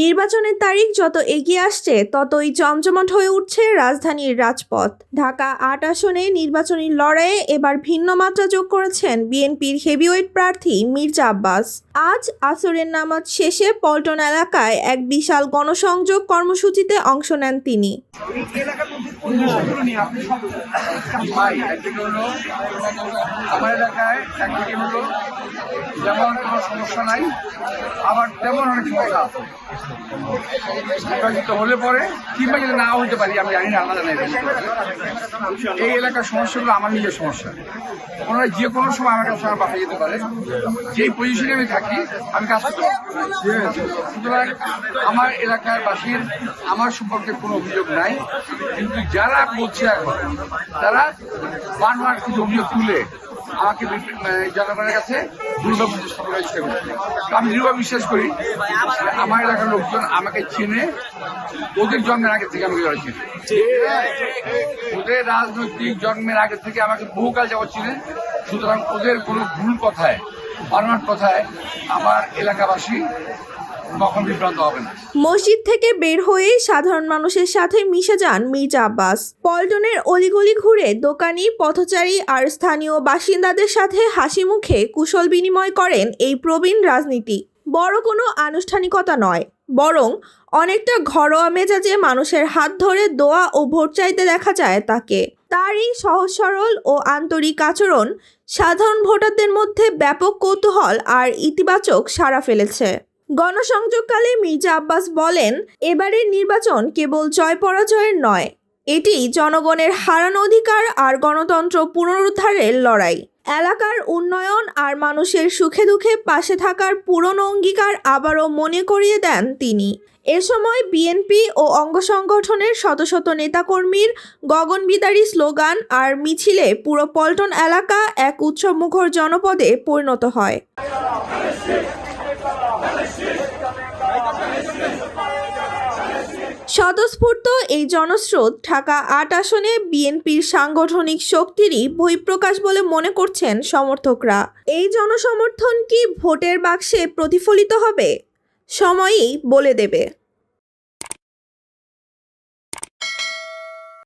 নির্বাচনের তারিখ যত এগিয়ে আসছে, ততই চমচমট হয়ে উঠছে রাজধানীর রাজপথ। ঢাকা আট আসনে নির্বাচনী লড়াইয়ে এবার ভিন্ন মাত্রা যোগ করেছেন বিএনপির হেভিওয়েট প্রার্থী মির্জা আব্বাস। আজ আসরের নামাজ শেষে পল্টন এলাকায় এক বিশাল গণসংযোগ কর্মসূচিতে অংশ নেন তিনি। এলাকায় যেমন কোনো সমস্যা নাই, আবার তেমন অনেক সমস্যা আছে। হলে পরে কিংবা যদি না হতে পারি, আমি জানি না আলাদা নেই। এই এলাকার সমস্যাগুলো আমার নিজের সমস্যা। ওনারা যে কোনো সময় আমার কাছে আমার বাসায় যেতে পারে। যেই পজিশনে আমি থাকি, আমি কাজ করতে সুতরাং আমার এলাকার বাসীর, আমার সম্পর্কে কোনো অভিযোগ নাই। কিন্তু যারা বলছে এখন, তারা বারবার কিছু অভিযোগ তুলে আমাকে মানে জনগণের কাছে দুর্গা প্রতিষ্ঠা করার আমি দৃঢ় বিশ্বাস করি আমার এলাকার লোকজন আমাকে চিনে, ওদের জন্মের আগে থেকে আমাকে জড়াচ্ছে ওদের রাজনৈতিক জন্মের আগে থেকে আমাকে বহুকাল যাওয়া চিনে, সুতরাং ওদের কোনো ভুল কথায় বানোয়ার কথায়? আমার এলাকাবাসী মসজিদ থেকে বের হয়ে সাধারণ মানুষের সাথে মিশে যান মির্জা আব্বাস। পল্টনের অলিগলি ঘুরে দোকানি, পথচারী আর স্থানীয় বাসিন্দাদের সাথে হাসি মুখে কুশল বিনিময় করেন এই প্রবীণ রাজনীতি। বড় কোনো আনুষ্ঠানিকতা নয়। বরং অনেকটা ঘরোয়া মেজাজে মানুষের হাত ধরে দোয়া ও ভোট চাইতে দেখা যায় তাকে। তার এই সহজ সরল ও আন্তরিক আচরণ সাধারণ ভোটারদের মধ্যে ব্যাপক কৌতূহল আর ইতিবাচক সাড়া ফেলেছে। গণসংযোগকালে মির্জা আব্বাস বলেন, এবারের নির্বাচন কেবল জয় পরাজয়ের নয়, এটি জনগণের হারানো অধিকার আর গণতন্ত্র পুনরুদ্ধারের লড়াই। এলাকার উন্নয়ন আর মানুষের সুখে দুঃখে পাশে থাকার পুরনো অঙ্গীকার আবারও মনে করিয়ে দেন তিনি। এ সময় বিএনপি ও অঙ্গ সংগঠনের শত শত নেতাকর্মীর গগনবিদারী স্লোগান আর মিছিলে পুরো পল্টন এলাকা এক উৎসবমুখর জনপদে পরিণত হয়। স্বতঃস্ফূর্ত এই জনস্রোত ঢাকা আট আসনে বিএনপির সাংগঠনিক শক্তিরই বহিঃপ্রকাশ বলে মনে করছেন সমর্থকরা। এই জনসমর্থন কি ভোটের বাক্সে প্রতিফলিত হবে? সময়ই বলে দেবে।